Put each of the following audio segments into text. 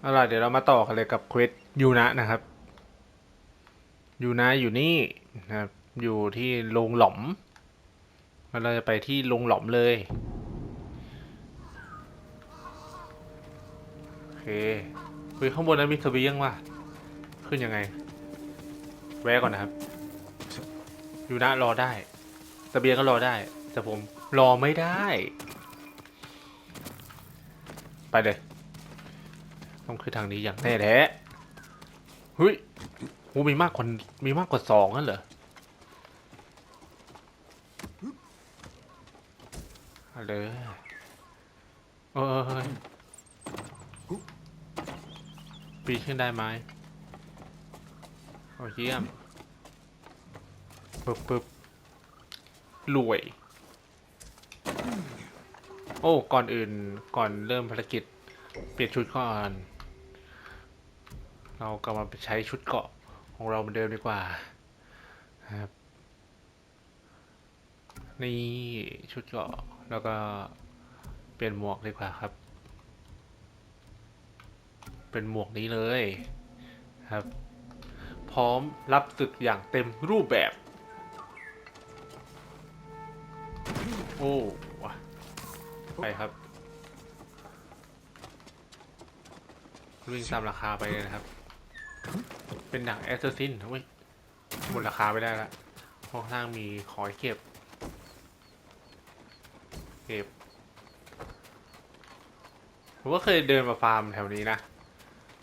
เอาล่ะเดี๋ยวเรามาต่อกันเลยกับเควสยูนะนะครับยูนะอยู่นี่นะครับอยู่ที่โรงหลอมเราจะไปที่โรงหลอมเลยโอเคเฮ้ยข้างบนนั้นมีเสบียงวะขึ้นยังไง แวะก่อนนะครับยูนะรอได้เบียงก็รอได้ แต่ผมรอไม่ได้ ไปเลย ต้องคือทางนี้อย่างแน่แท้เฮ้ยโหมีมากกว่ามีมากกว่าสองนั่นเหรอเอาเลยเออเฮ้ยปีนขึ้นได้ไหมโอ้เยี่ยมปึ๊บปึ๊บรวย โอ้ ก่อนอื่นก่อนเริ่มภารกิจ เปลี่ยนชุดก่อน เรากลับมาใช้ชุดเกาะของเราเหมือนเดิมดีกว่าครับนี่ชุดเกาะแล้วก็เปลี่ยนหมวกดีกว่าครับ เป็นหมวกนี้เลยครับ พร้อมรับศึกอย่างเต็มรูปแบบ โอ้วะไปครับวิ่งตามราคาไปเลยนะครับ เป็นหนังแอสซัสซินเว้ยหมดราคาไปได้ละเพราะข้างล่างมีขอให้เก็บ เก็บ ผมก็เคยเดินมาฟาร์มแถวนี้นะ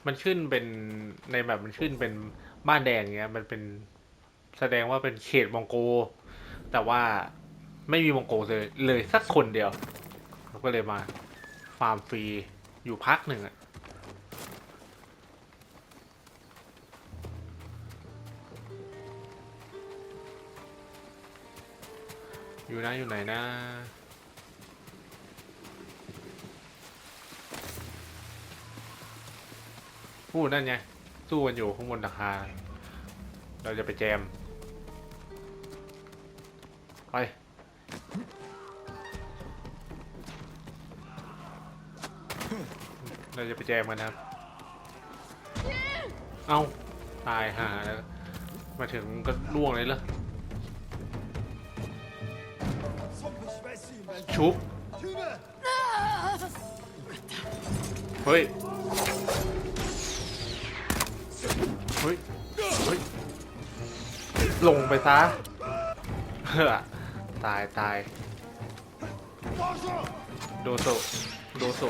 มันขึ้นเป็นในแบบมันขึ้นเป็นบ้านแดงเงี้ย มันเป็นแสดงว่าเป็นเขตมองโก แต่ว่าไม่มีมองโกเลยเลยสักคนเดียว เราก็เลยมาฟาร์มฟรีอยู่พักหนึ่งอะ อยู่นะอยู่ไหนนะพูดนั่นไงสู้กันอยู่ข้างบนราคา เราจะไปแจม ไปเราจะไปแจมกันนะครับ เอาตายหาแล้ว มาถึงก็ล่วงเลยเหรอ ชุบ เฮ้ย เฮ้ย เฮ้ย ลงไปซะเฮ้อตายตายโดโซโดโซ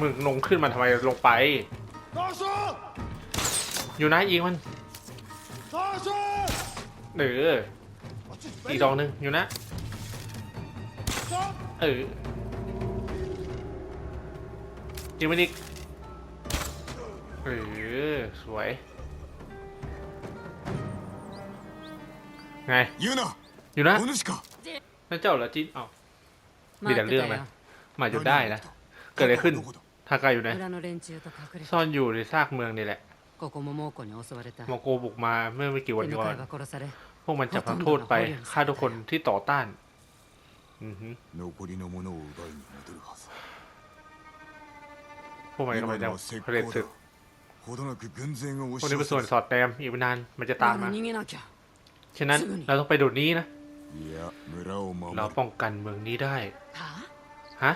มึงลงขึ้นมาทำไมลงไป อยู่นะยิงมันเอออีกดอกหนึ่งอยู่นะ เออจิมมินิกเออสวย ไง ยูนะอยู่นะนั่นเจ้าเหรอจินเอ้ามีแต่เรื่องไหมหมายจนได้นะ เกิดอะไรขึ้นทากาอยู่ไหนซ่อนอยู่ในซากเมืองนี่แหละโมโกบุกมาเมื่อไม่กี่วันก่อนพวกมันจับพักโทษไปฆ่าทุกคนที่ต่อต้าน 残りのものを奪いに戻るはず พวกมัน 今 กำลังจะ のは石 เผด็จ 膏 ศึก だほどなく軍勢が พว 押 กนี้เป็น し ส่วน 寄 ส せ อดแนมอีกไม่นานมันจะตามมา 逃げなきゃ ฉะนั้นเราต้องไปดูนี้นะ いや村を守 เรา る ป้องกันเมืองนี้ได้ は ฮะ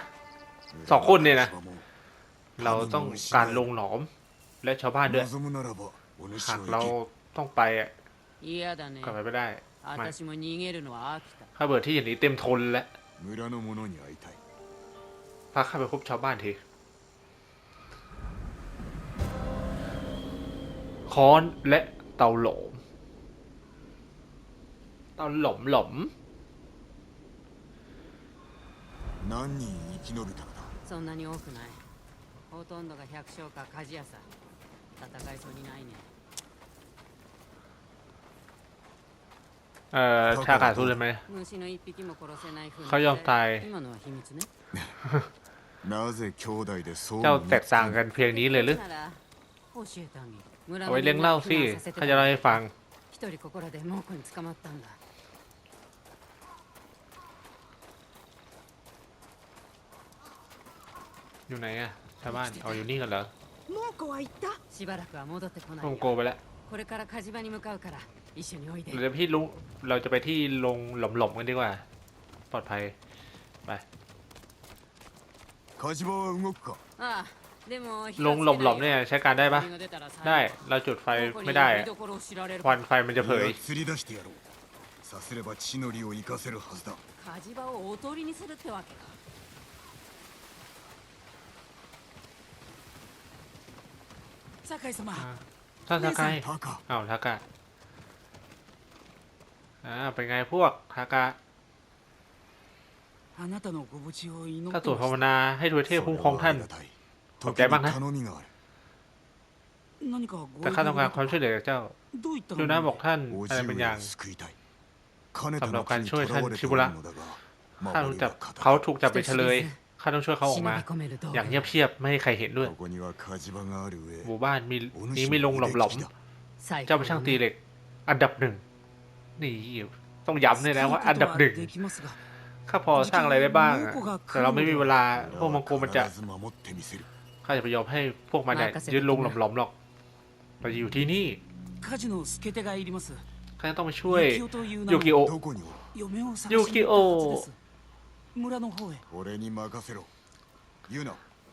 สองคนเนี่ยนะ 村の芝も เราต้องการลงหลอม และชาวบ้านด้วย 望むならばお主 หาก を เรา 行 ต้องไปอ่ะ 嫌だね กลับไปไม่ได้ไม่ 私も逃げるのは飽きた ข้าเบื่อที่อย่างนี้เต็มทนแล้ว け村の者に会いたい พาข้าไปพบชาวบ้านทีค้อนและเตาหลอม เตาหลอมหลอม 何人生き延びたのだそんなに多くないほとんどが百姓か鍛冶屋さ戦いそうにないね เอ่อชาขาดสู้เลยไหมเขายอมตายเจ้าแตกต่างกันเพียงนี้เลยหรือไว้เลี้ยงเล่าสิข้าจะเล่าให้ฟังอยู่ไหนอะชาวบ้านเอาอยู่นี่กันเหรอโมโกไปแล้ว これから火事場に向かうから一緒においで เดี๋ยวพี่ลุงเราจะไปที่ลงหล่มๆกันดีกว่า ปลอดภัย ไป 火事場は動くかああでも ลงหล่มๆเนี่ยใช้การได้ปะ ได้ เราจุดไฟไม่ได้อะควันไฟมันจะเผย 俺は釣り出してやろうさすれば地の利を生かせるはずだ火事場をおとりにするってわけか酒井様 ท่านทากาย タカ อ้าวทากะ อ่าเป็นไงพวกทากะถ้าสวดภาวนาให้ทวยเทพคุ้มครองท่านขอบใจมากนะแต่ข้าต้องการความช่วยเหลือจากเจ้าดูนะบอกท่านอะไรบางอย่างสำหรับการช่วยท่านชิบุระข้ารู้จับเขาถูกจับไปเฉลยข้าต้องช่วยเขาออกมา อย่างเงียบเชียบไม่ให้ใครเห็นด้วยหมู่บ้านมีนี้ไม่ลงหลอมๆเจ้าเป็นช่างตีเหล็ก อันดับหนึ่ง นี่ต้องย้ำเลยนะว่าอันดับหนึ่งข้าพอสร้างอะไรได้บ้าง แต่เราไม่มีเวลา พวกมังกรมันจะ ข้าจะไปยอมให้พวกมันเนี่ยืนลงหลอมๆหรอก เราอยู่ที่นี่ ข้าจะต้องมาช่วยยูกิโอยูกิโอ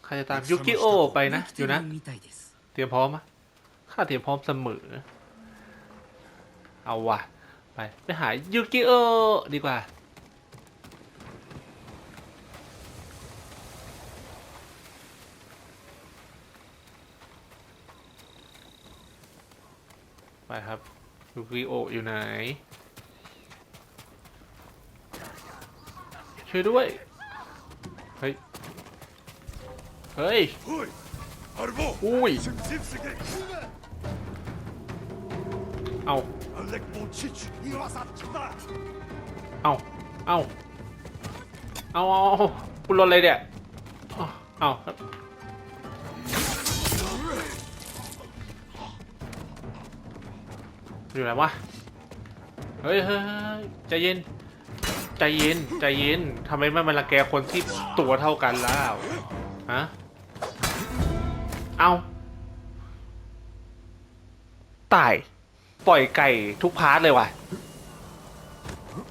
ข้าจะตามยูกิโอไปนะ อยู่นะ เตรียมพร้อมมะข้าเตรียมพร้อมเสมอ เอาว่ะ ไป ไปหายูกิโอดีกว่า ไปครับยูกิโออยู่ไหน ช่วยด้วย เฮ้ย เฮ้ย อุ้ย เอาเอาเอาเอาเอาคุณลดเลยเนี่ยเอาอยู่ไหนวะ เฮ้ยเฮ้ยใจเย็น ใจเย็น ใจเย็นทำไมไม่มาละแกคนที่ตัวเท่ากันแล้ว ฮะ เอาตาย ปล่อยไก่ทุกพาร์ทเลยว่ะ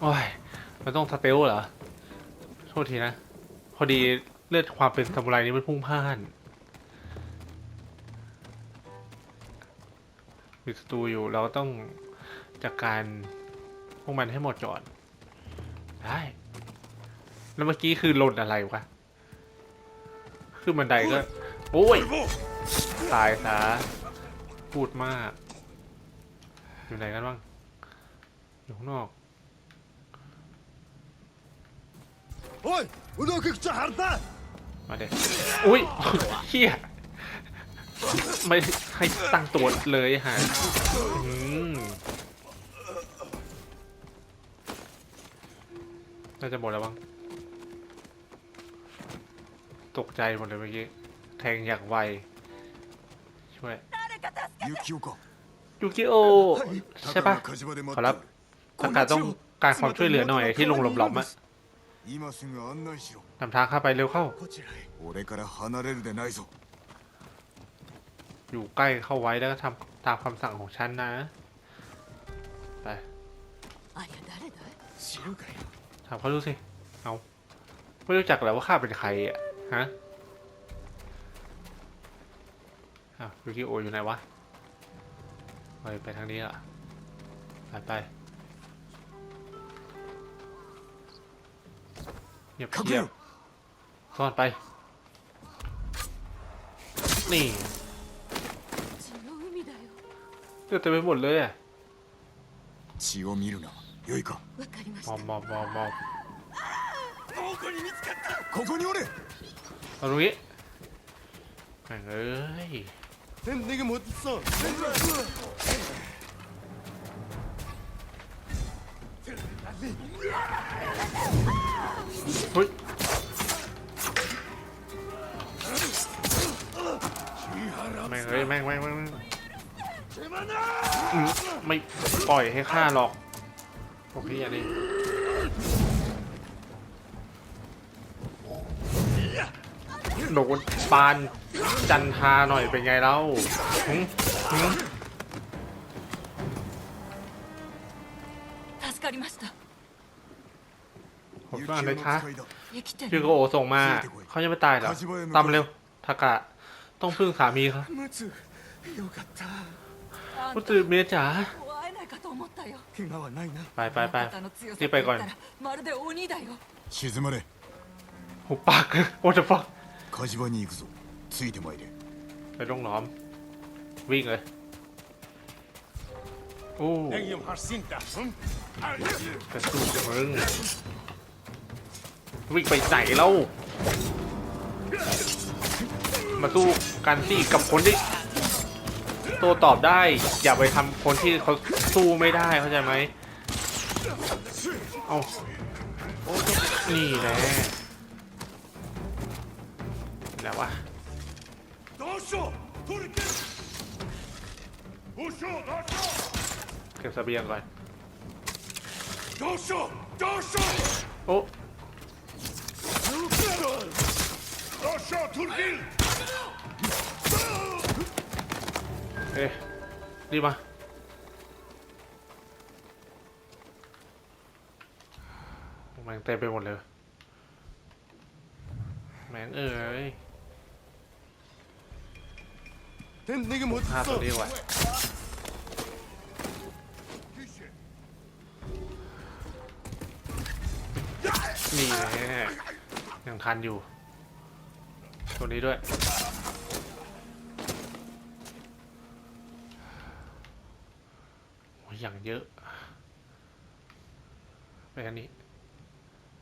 โอ้ย มันต้องสเตลเหรอ โทษทีนะ พอดีเลือดความเป็นซามูไรนี้มันพุ่งพล่าน มีศัตรูอยู่เราต้องจัดการพวกมันให้หมดก่อนได้ แล้วเมื่อกี้คือหล่นอะไรวะ ขึ้นบันไดก็ โอ้ย ตายซะพูดมาก อยู่ไหนกันบ้าง อยู่ข้างนอกโอ้ยอุนมคือจะหันตามาเด็กอุ้ยเฮียไม่ให้ตั้งตัวเลยฮะน่าจะหมดแล้วบ้างตกใจหมดเลยเมื่อกี้ แทงอย่างไว ช่วยยูคิวโก ยูกิโอใช่ปะขอรับทางการต้องการความช่วยเหลือหน่อยที่ลงหลบหลบอะนำทางข้าไปเร็วเข้า อยู่ใกล้เข้าไว้แล้วก็ทำตามคำสั่งของฉันนะ ไปถามเขาดูสิ เอาไม่รู้จักแล้วว่าข้าเป็นใครอะ ฮะอ้ายูกิโออยู่ไหนวะ ไปไปทางนี้อะไปไปเงียบเงียบซ่อนไป นี่เลืดเต็มไปหมดเลยอะมอบมอบมอบมอบเอาตรงนี้แม่งเอ้ย 내가 못 있어 เฮ้ยแม่งเอ้ยแม่งแม่งแม่งแม่งอืมไม่ปล่อยให้ฆ่าหรอกพวกพี่อันนี้ โดนปานจันทาหน่อยเป็นไงเล่าหึหึ 助かりました ผมว่าเลยคะ 使いだ生きて ชื่อ る โกโอส่งมา เขายังไม่ตายเหรอ ตามเร็วทากะ ต้องพึ่งสามีเขา ムツよかったあん พุ た ตรเมียจ๋า 会えないかと思ったよ怪我はないな ไปไปไป あなたの強さリパイコインと言ったらまるで鬼だよ静まれ หุบปาก โอ้จะฟัก 火事場に行くぞついてまいれ ไปลงหลอม วิ่งเลยโอ้ Legum har sinta กระสู้มึงวิ่งไปไหนแล้ว มาสู้กันสิกับคนที่โตตอบได้ อย่าไปทำคนที่เขาสู้ไม่ได้เข้าใจไหมเอานี่แหละ แล้ววะเก็บสเบียงก่อนโอ้เอ๊ะรีมาแมงเต็มไปหมดเลย แมงเอ๋ย ห้าตัวนี้ว่ะนี่แน่ยังทันอยู่ ตัวนี้ด้วยโอ้ยอย่างเยอะ ไปอันนี้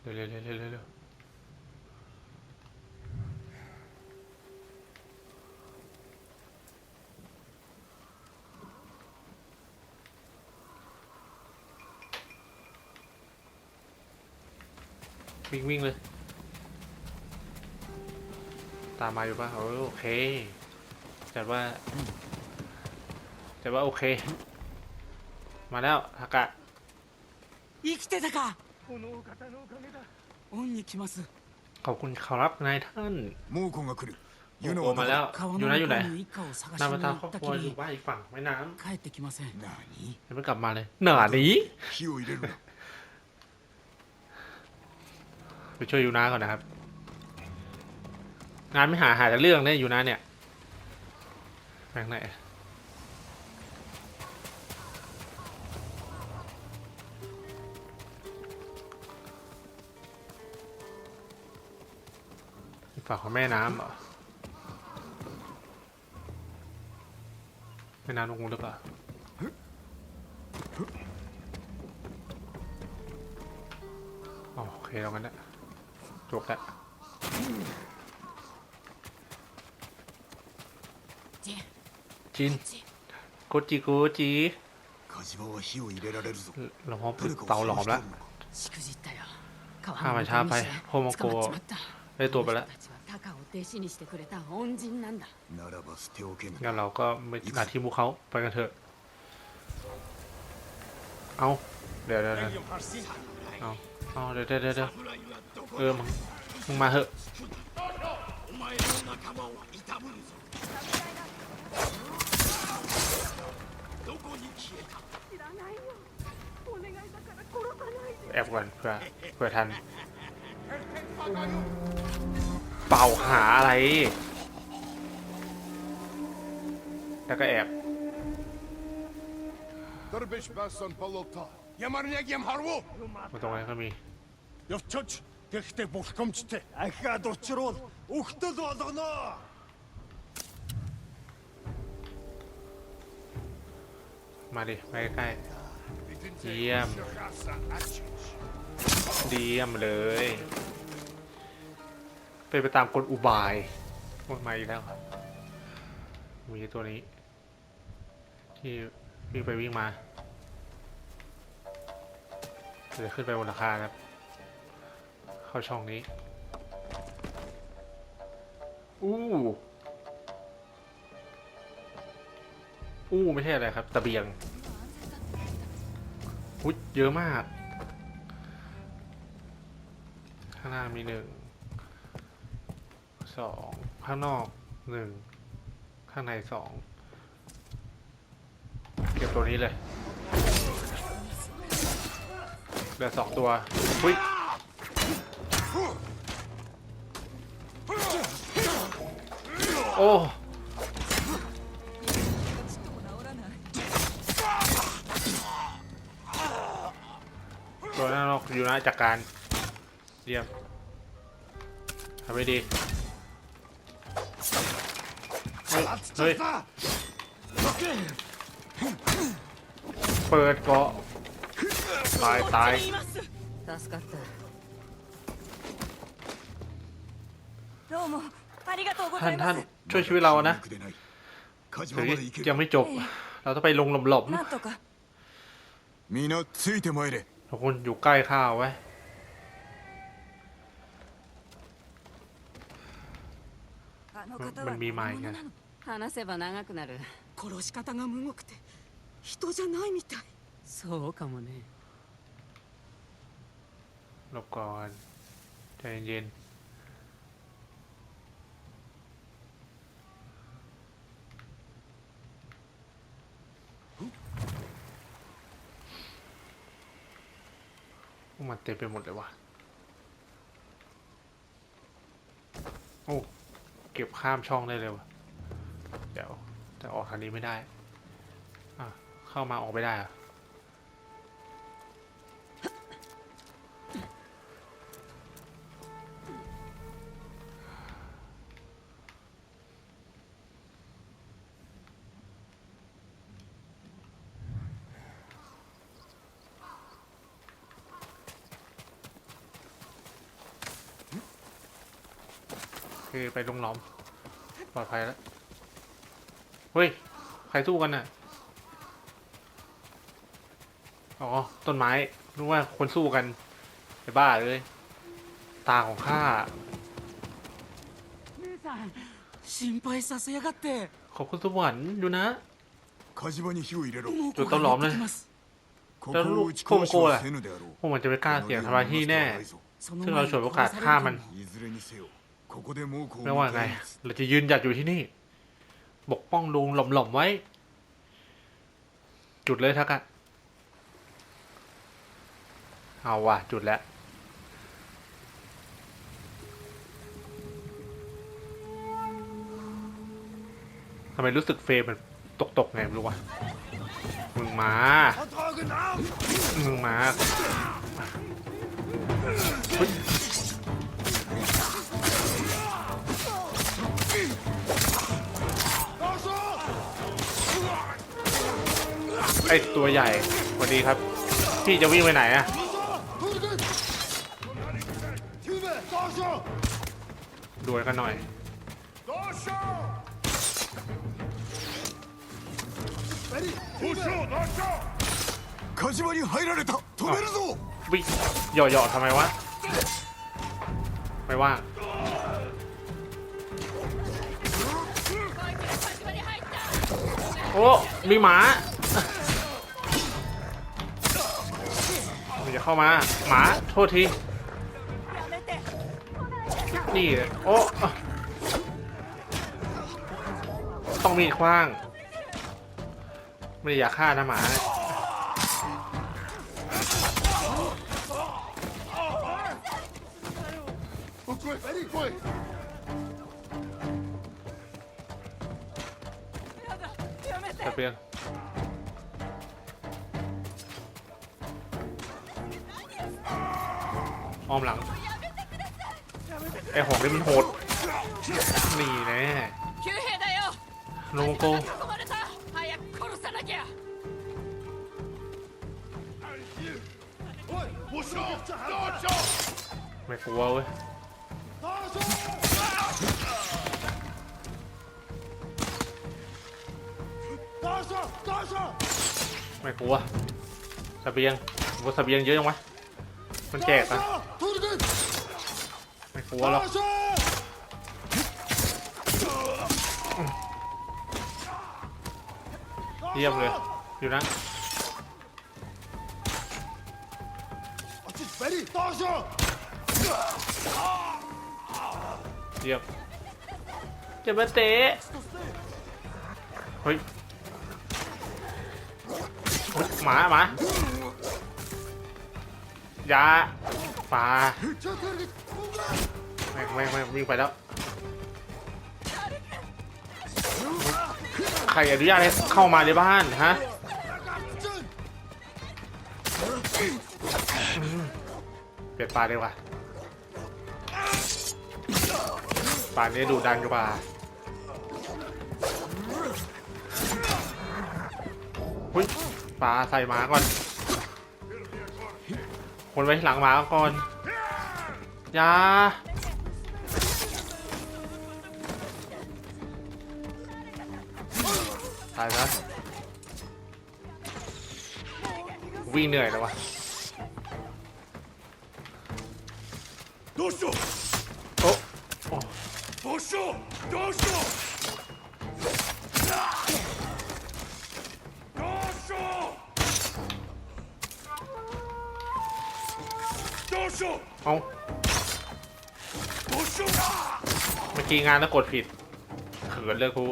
เร็วเร็ว วเร็วเร็วเร็ววิ่งวิ่งเลย ตามมาอยู่ป่ะเออโอเคจัดว่าจัดว่าโอเค มาแล้วทากะ 生きてたか恩に来ます ขอบคุณครับนายท่าน 猛虎が来るユ โอ ナ มา は แล้ ど ว こ川 อยู่ の นะอยู่ไหน 中に一家を探し นามา に ตา 行 ครอบ った ครัว き อยู่ り บ้านอีกฝั่งแม่น้ 帰ってきません何ำยังไม่กลับมาเลยหนาหนี 火を入れるな ไปช่วยยูนาก่อนนะครับ งานไม่หาหาแต่เรื่องเนี่ยยูนาเนี่ยแม่งไหนอีกฝั่งของแม่น้ำเหรอแม่น้ำลงงูหรือเปล่าอ๋อโอเคตรงนั้นแหละ ถูละจินโคจิโคจิเราพบเตาหลอมแล้วข้ามาช้าไปโฮมโกได้ตัวไปแล้วงั้นเราก็ไมาที่พวกเขาไปกันเถอะ เอาเดี๋ยวเดี๋อเเดี๋ยวเดี๋ยวเดี๋ยว เออมึงมาเหอะแอบก่อนเพื่อเพื่อทัน เป่าหาอะไร แล้วก็แอบ Darbeş ben son palotta. Yamarıya gem harbu. ตรงนั้นก็มี Yavçaç. Тэгэхдээ бурхамжтай. Ахаад учруул. Өгтөл болгоно. มาดิไปใกล้ Ям.ๆเดียมเลย เป็นไปตามกลอุบายมันมาอีกแล้วครับ มีตัวนี้ ที่วิ่งไปวิ่งมาเดี๋ยวขึ้นไปบนราคาครับ เข้าช่องนี้ อู้ อู้ไม่ใช่อะไรครับตะเบียงอุ้ยเยอะมาก ข้างหน้ามีหนึ่ง สอง ข้างนอกหนึ่ง ข้างในสอง เก็บตัวนี้เลยเหลือสองตัวหุ้ย อ้ตัวนั้นนอกอยู่นะจากการเยี่ยมทำไม่ดี เฮ้ยเฮ้ย เปิดเกาะตายตาย 助かったどうもありがとうご ท่า ざ น い ท่า ま น す ช่วยชีวิตเรานะ 肉でない火事 เดี๋ 場 ยว ま นี้ で行け ยัง る ไม่จบ เราต้องไปลงหลบ なんとか皆ついて参れ ๆทุกคนอยู่ใกล้ข้าวไว้ あの方はมันมีไม้ไง 何者なの話せば長くなる殺し方がむごくて人じゃないみたいそうかもね หลบก่อนใ วกมันเต็มไปหมดเลยว่ะ โอ้ เก็บข้ามช่องได้เลยว่ะ เดี๋ยว แต่ออกทางนี้ไม่ได้ อะ เข้ามาออกไม่ได้อะ ไปลงล้อม ปลอดภัยแล้ว เฮ้ย ใครสู้กันน่ะ อ๋อ ต้นไม้ รู้ว่าคนสู้กันไอ้บ้าเลย ตาของข้า 姉さん心配させやがって ขอบคุณสวรรค์อยู่นะ 火事場に火を入れろ猛ちょっとล้อมね攻がやってきますここを打ち壊しはせぬであろう พวกมันจะไม่กล้าเสี่ยงทำลายที่แน่ その ซึ่งเราฉวยโอกาสฆ่ามัน ไม่ว่าไง เราจะยืนหยัดอยู่ที่นี่ปกป้องลุงหล่อมๆไว้ จุดเลยทักอะเอาว่ะ จุดแล้ว ทำไมรู้สึกเฟรมมันตกๆไงไม่รู้วะมึงมา มึงมา อตัวใหญ่สวัสดีครับ พี่จะวิ่งไปไหนอะ 救命大将 ดวลกันหน่อย どうしようどうしようどうしよ火事場に入られた止めるぞ วิ่งเหยาะๆทำไมวะ ไม่ว่างโอ้ มีหมา จะเข้ามา หมา โทษที นี่ โอ้ต้องมีดคว้าง ไม่ได้อยากฆ่านะหมาこっ อ้อมหลังไอหอกนี่มันโหดนี่แน่โลโก้ไม่กลัวเว้ยไม่กลัวสบียงว่สบียงเยอะยังวะ มันแจกปะไม่กลัวหรอกเยี่ยมเลย อยู่นะเยี่ยมจะมาเตะ เฮ้ย หมาหมา ยาปลาแม่งแม่งแม่งวิ่งไปแล้ว ใครอนุญาตให้เข้ามาในบ้านฮะเปลี่ยนปลาดีกว่าปลานี้ดูดันกว่าหุ้ยปลาใส่หมาก่อน คนไว้หลังหมาก่อนยาตายแล้ววิ่งเหนื่อยแล้ววะ เอาเมื่อกี้งานแล้วกดผิดเขินเลยครู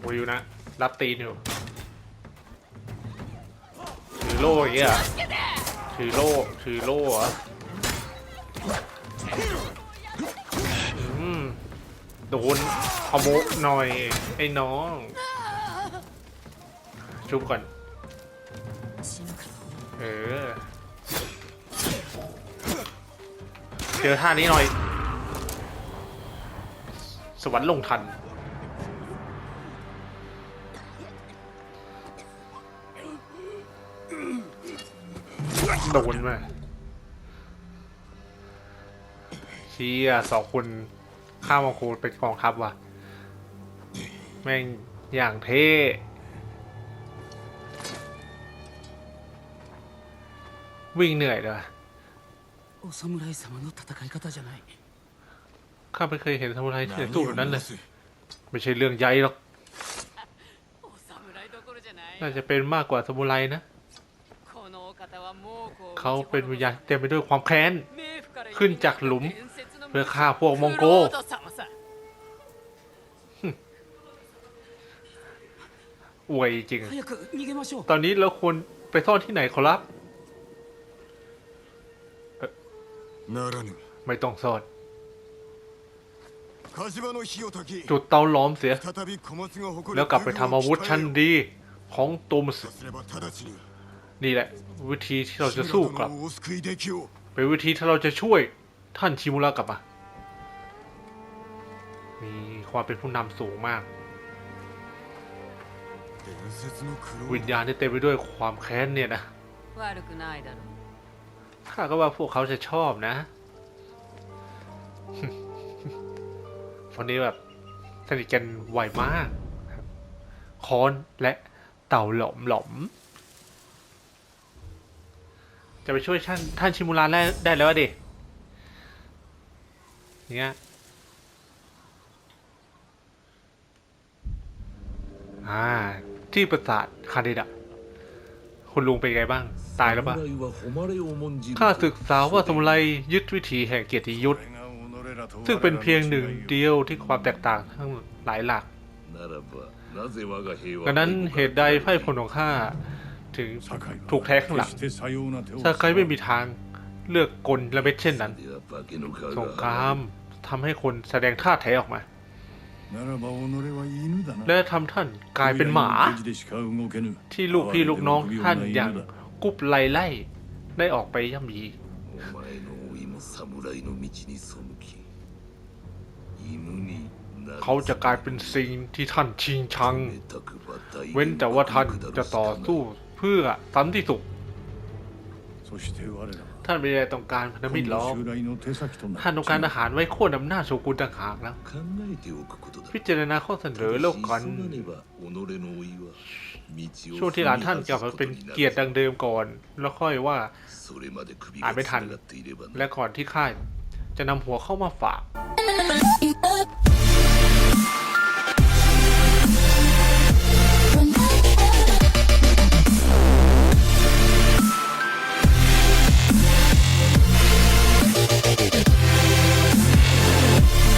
โอยู่นะ รับตีนอยู่ถือโล่อย่างเงี้ยถือโล่ถือโล่เหรอโดนขโมยหน่อย ไอ้น้อง ชุบก่อน เออ เจอท่านี้หน่อย สวรรค์ลงทัน โดนมาเชี่ยสองคนข้ามมาคูเป็นกองทัพว่ะ แม่งอย่างเท่ วิ่งเหนื่อยเลยว่ะ お侍様の戦い方じゃない ข้าไม่เคยเห็นซามูไรที่ไหนสู้แบบนั้นเลย ไม่ใช่เรื่องใหญ่หรอก お侍どころじゃない น่าจะเป็นมากกว่าซามูไรนะ このお方は猛虎を เขาเป็นวิญญาณที่เต็มไปด้วยความแค้น 冥府から ขึ้นจากหลุม 伝説の เพื่อฆ่าพวกมองโก クロード様さ อวยจริง 早く逃げましょう ตอนนี้เราควรไปซ่อนที่ไหนขอรับ ならぬ ไม่ต้องซ่อน 火事場の火を焚き จุดเตาล้อมเสีย 再び小松が誇る แล้วกลับไปทำอาวุธชั้นดีของตูมส さすれば直ちに นี่แหละ วิธีที่เราจะ 志 สู้ 村 กลับ 殿をお救いできよう เป็นวิธีที่เราจะช่วยท่านชิมุระกลับมามีความเป็นผู้นำสูงมาก 伝説のクロ วิญญาณที่เต็มไปด้วยความแค้นเนี่ยนะ 悪くないだろう ข้าก็ว่าพวกเขาจะชอบนะวันนี้แบบสนิทกันไวมากคอนและเต่าหลอมหลอมจะไปช่วยท่านท่านชิมุระได้ได้แล้วดิเนี่ยอ่าที่ปราสาทคาเดดะคุณลุงเป็นไงบ้าง ตายแล้วปะข้าศึกษาว่าสมัยยึดวิถีแห่งเกียรติยศซึ่งเป็นเพียงหนึ่งเดียวที่ความแตกต่างทั้งหลายหลักดังนั้นเหตุใดไพ่พลของข้าถึงถูกแท้ข้างหลังซาไคไม่มีทางเลือกกลและเม็ดเช่นนั้น สงครามทำให้คนแสดงท่าแท้ออกมา และทำท่านกลายเป็นหมา ที่ลูกพี่ลูกน้องท่านอย่าง กุบไลไล่ ได้ออกไปย่ำยีเขาจะกลายเป็นสิ่งที่ท่านชิงชัง เว้นแต่ว่าท่านจะต่อสู้เพื่อสันติสุข ท่านไม่ได้ต้องการพันธมิตรหรอกท่านต้องการอาหารไว้ขั้วอำนาจโชกุนต่างหากแล้วพิจารณาข้อเสนอโลกก่อนช่วงที่หลานท่านกลับมาเป็นเกียรติดังเดิมก่อน แล้วค่อยว่าอาจไม่ทัน และก่อนที่ข้าจะนำหัวเข้ามาฝาก